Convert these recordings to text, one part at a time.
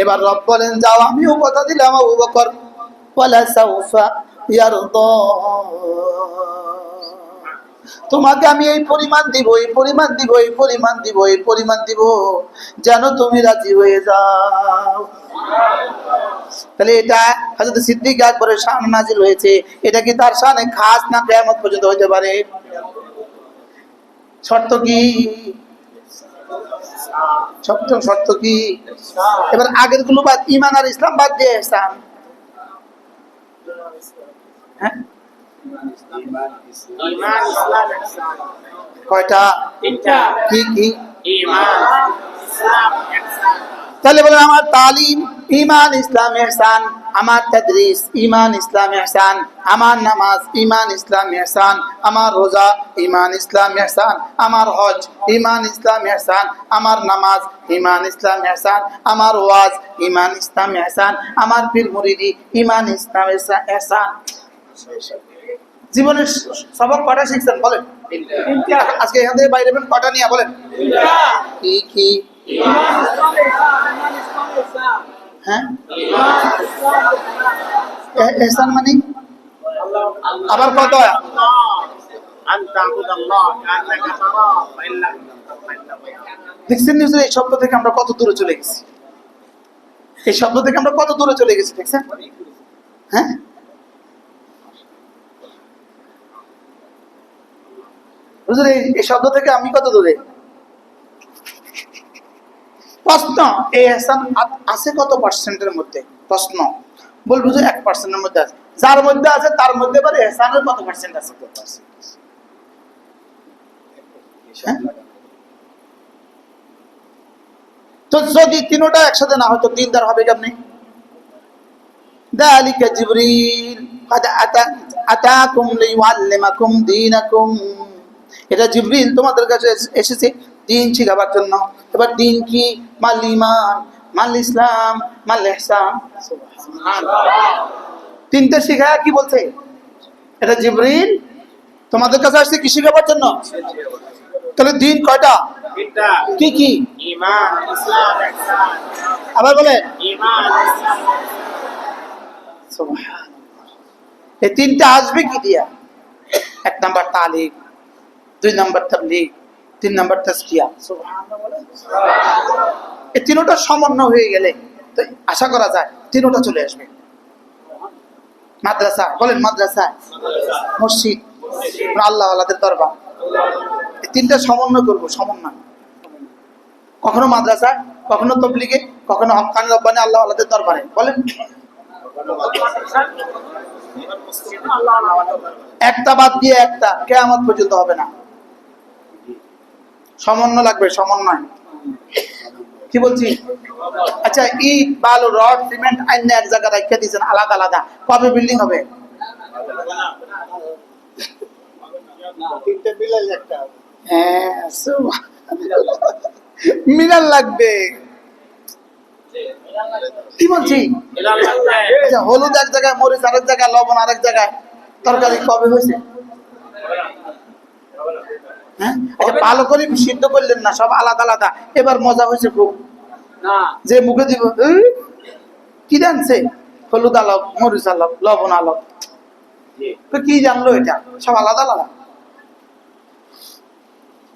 এবার রব বলেন, যাও, আমিও কথা দিলাম আবু তোমাকে আমি এই পরিমাণ দিব, এই পরিমাণ দিব, এই পরিমাণ দিব, এই পরিমাণ দিব, যেন তুমি রাজি হয়ে যাও। তাহলে এটা হাজরত সিদ্দিক আকবরের শান নাজিল হয়েছে। এটা কি তার শানে খাস না কেয়ামত পর্যন্ত হতে পারে? শর্ত কি? শর্ত শর্ত কি? এবার আগেরগুলো বাদ ইমান আর ইসলাম বাদ দিয়ে এহসান হ্যাঁ? ইসলাম কয়টা কি কি? ইসলাম তাহলে বলেন আমার তালিম ইমান ইসলাম এহসান আমার তাদরিস ইমান ইসলাম এহসান আমার নামাজ ইমান ইসলাম এহসান আমার রোজা ইমান ইসলাম এহসান আমার হজ ইমান ইসলাম এহসান আমার নামাজ ইমান ইসলাম এহসান আমার ওয়াজ ইমান ইসলাম এহসান আমার পীর মুরিদি ইমান ইসলাম এহসান জীবনের সবক কটা শিখছেন বলেন? আজকে এখান থেকে বাইরে কটা নিয়ে বলেন? কি কি? হ্যাঁ? এহসান মানে? আবার কত? দেখছেন এই শব্দ থেকে আমরা কত দূরে চলে গেছি? এই শব্দ থেকে আমরা কত দূরে চলে গেছি, দেখছেন? হ্যাঁ? বুঝলি এই শব্দ থেকে আমি কত দূরে? প্রশ্ন, এই এহসান আছে কত পার্সেন্টের মধ্যে? প্রশ্ন বলবো যে এক পার্সেন্টের মধ্যে আছে যার মধ্যে আছে তার মধ্যে এবারে এহসানের কত পার্সেন্ট আছে হ্যাঁ? তো যদি তিনোটা একসাথে না হয়তো দিনদার হবে কেমনি ذلك جبريل قد أتى أتاكم ليعلمكم دينكم এটা জিবরিল তোমাদের কাছে এস- এসেছে দিন শিখাবার জন্য এবার দিন কি মাল ইমান মাল ইসলাম, মাল ইহসান। তিনটে শিখায় কি বলছে? এটা জিবরিল? তোমাদের কাছে আসছে কি শিখাবার জন্য? তাহলে দিন কয়টা? কি কি? ইসলাম আবার ইসলাম এই তিনটা আসবে কি দিয়া? এক নাম্বার তালিক, দুই নাম্বার তাবলিগ, তিন নাম্বার তাসকিয়া এই তিনোটা সমন্বয় হয়ে গেলে তো আশা করা যায় তিনোটা চলে আসবে। মাদ্রাসা, বলেন মাদ্রাসা, মসজিদ আল্লাহ আল্লাহদের দরবার। এই তিনটা সমন্বয় করব, সমন্বয়। কখনো মাদ্রাসায় কখনো তবলিগে, কখনো হকানি রব্বানি আল্লাহ আল্লাহদের দরবারে। বলেন। একটা বাদ দিয়ে একটা, কেয়ামত পর্যন্ত হবে না। সমন্বয় লাগবে, সমন্বয়। কি বলছি? আচ্ছা ইট বালু রড সিমেন্ট আইন এক জায়গায় রেখে দিয়েছেন আলাদা আলাদা। কবে বিল্ডিং হবে? হ্যাঁ। মিনার লাগবে। কি বলছি? আচ্ছা হলুদ এক জায়গায় মরিচ আরেক জায়গায় লবণ আরেক জায়গায়। তরকারি কবে হয়েছে? হ্যাঁ? আচ্ছা ভালো করে সিদ্ধ করলেন না সব আলাদা আলাদা। এবার মজা হয়েছে খুব। যে মুখে দিব কি জানছে? হলুদ আলক মরিচ আলক লবণ আলক। তো কি জানলো এটা? সব আলাদা আলাদা।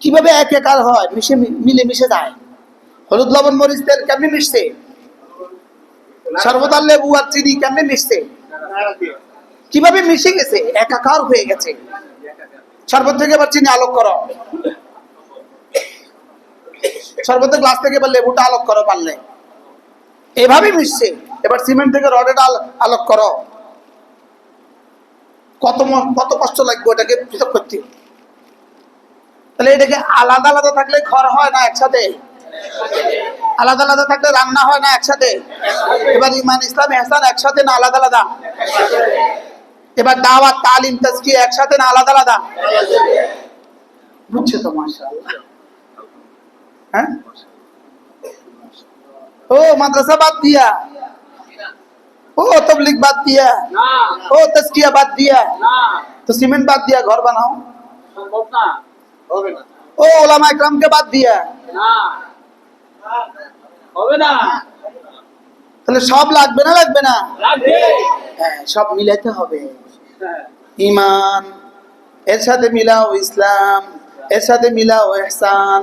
কীভাবে এক একার হয়? মিশে মিলে মিশে যায়। হলুদ লবণ মরিচ তেল কেমনি মিশছে? সর্বদার লেবু আর চিনি কেমনে মিশছে? কীভাবে মিশে গেছে? একাকার হয়ে গেছে। শরবত থেকে এবার চিনি আলোক করো। শরবতের গ্লাস থেকে এবার লেবুটা আলোক করো পারলে। এভাবে মিশছে। এবার সিমেন্ট থেকে রডেটা আলোক করো। কত কত কষ্ট লাগবে ওটাকে পৃথক করতে। তাহলে এটাকে আলাদা আলাদা থাকলে ঘর হয় না একসাথে? আলাদা আলাদা থাকলে রান্না হয় না একসাথে? এবার ইমান ইসলাম এহসান একসাথে না আলাদা আলাদা? এবার দাওয়াত তালিম তাজকি একসাথে না আলাদা আলাদা? বুঝছ তো হ্যাঁ? ও মাদ্রাসা বাদ দিয়া। ও তবলিগ বাদ দিয়া। ও তাজকিয়া বাদ দিয়া। না তো সিমেন্ট বাদ দিয়া ঘর বানাও। সম্ভব না হবে না ও ওলামা ইকরামকে বাদ দিয়া। না হবে না তাহলে সব লাগবে না লাগবে না? লাগবে। হ্যাঁ সব মিলাইতে হবে। ইমান এর সাথে মিলাও ইসলাম এর সাথে মিলাও এহসান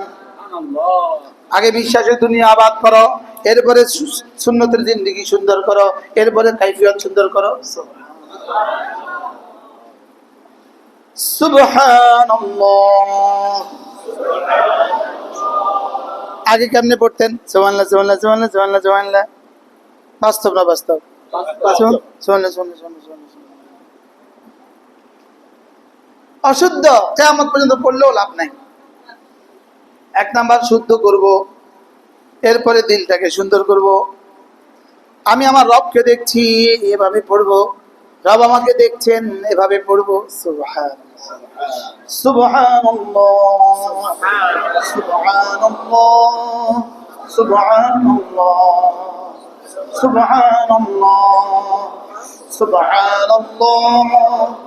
আগে বিশ্বাসের দুনিয়া আবাদ করো এরপরে সুন্নতের জিন্দিগি সুন্দর করো এরপরে কাইফিয়ত সুন্দর করো। আগে কেমনে পড়তেন? বাস্তব না বাস্তব? অশুদ্ধ, কেয়ামত পর্যন্ত পড়লেও লাভ নাই। এক নাম্বার, শুদ্ধ করব। এরপরে দিলটাকে সুন্দর করব। আমি আমার রবকে দেখছি, এভাবে পড়ব। রব আমাকে দেখছেন, এভাবে পড়ব। সুবহান সুবহানাল্লাহ। সুবহানাল্লাহ। সুবহানাল্লাহ। সুবহানাল্লাহ।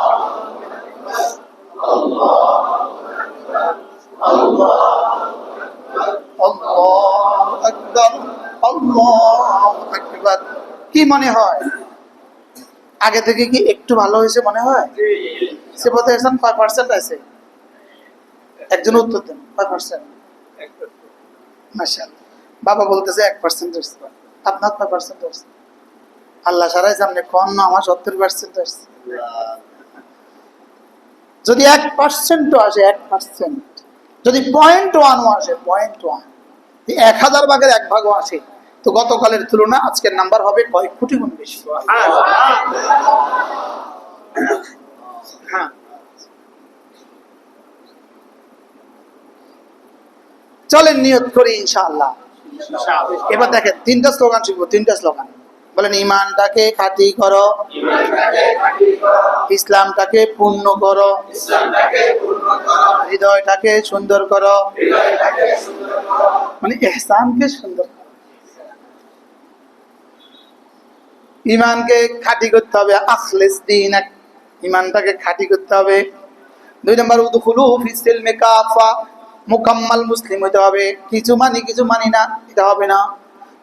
কি মনে হয়? আগে থেকে কি একটু ভালো হয়েছে মনে হয়? সে পথে এসেছেন কয় পার্সেন্ট আছে? একজন উত্তর দেন কয় পার্সেন্ট মাসাল বাবা বলতেছে এক পার্সেন্ট আসছে। আপনার কয় পার্সেন্ট আসছে? আল্লাহ সারাই সামনে আমার সত্তর পার্সেন্ট আসছে। যদি এক পার্সেন্টও আসে এক পার্সেন্ট যদি পয়েন্ট ওয়ানও আসে পয়েন্ট ওয়ান এক হাজার ভাগের এক ভাগও আসে তো গতকালের তুলনা আজকের নাম্বার হবে কয়েক কোটি গুণ বেশি। হ্যাঁ। চলেন নিয়ত করি ইনশাআল্লাহ। এবার দেখেন তিনটা স্লোগান শিখব তিনটা স্লোগান বলেন ইমানটাকে খাঁটি করো ইসলামটাকে পূর্ণ করো। হৃদয়টাকে সুন্দর করো। মানে এহসানকে সুন্দর করো। ইমানকে খাঁটি করতে হবে আখলেস দিন ইমানটাকে খাঁটি করতে হবে। দুই নম্বর উদুখুলু ফিসিল মেকাফা মুকাম্মাল মুসলিম হতে হবে। কিছু মানি কিছু মানি না এটা হবে না।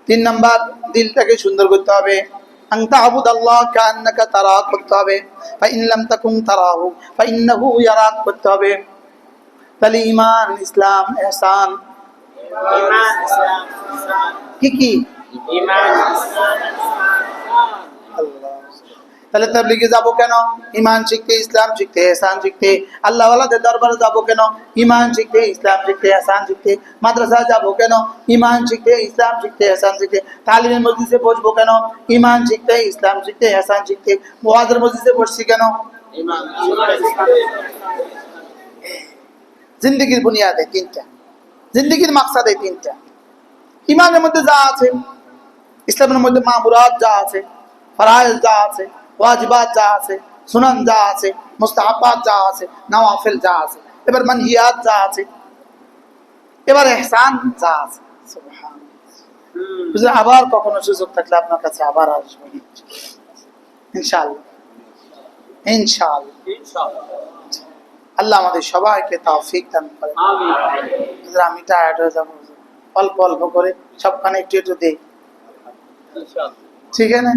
তিন নম্বর দিলটাকে সুন্দর করতে হবে। আংতা আবুদ আল্লাহ কান্নাকা তারা করতে হবে। বা ইনলাম তাকুম তারাহু বা ইন্নাহু ইয়ারাক করতে হবে। তাহলে ইমান ইসলাম এহসান। কি কি? ইমান তাহলে তাবলিগে যাব কেন? ইমান শিখতে ইসলাম শিখতে এহসান শিখতে। আল্লাহওয়ালাদের দরবারে যাব কেন? ইমান শিখতে ইসলাম শিখতে এহসান শিখতে। মাদ্রাসা যাব কেন? ইমান শিখতে ইসলাম শিখতে এহসান শিখতে। তালিমের মসজিদে বসবো কেন? ইমান শিখতে ইসলাম শিখতে এহসান শিখতে। মোয়াজের মসজিদে বসছি কেন? জিন্দগির বুনিয়াদে তিনটা। জিন্দগির মাকসাদে তিনটা। ইমানের মধ্যে যা আছে ইসলামের মধ্যে মামুরাত যা আছে ফরাইজ যা আছে ওয়াজিবাত যা আছে সুনান যা আছে মুস্তাহাবাত যা আছে নওয়াফিল যা আছে এবার মানহিয়াত যা আছে এবার এহসান যা আছে বুঝলেন? আবার কখনো সুযোগ থাকলে আপনার কাছে আবার আসব ইনশাআল্লাহ। ইনশাআল্লাহ। আল্লাহ আমাদের সবাইকে তৌফিক দান করে। আমি টায়ার্ড হয়ে যাব। অল্প অল্প করে সবখানে একটু একটু দিই। ਠੀਕ ਹੈ ਨਾ?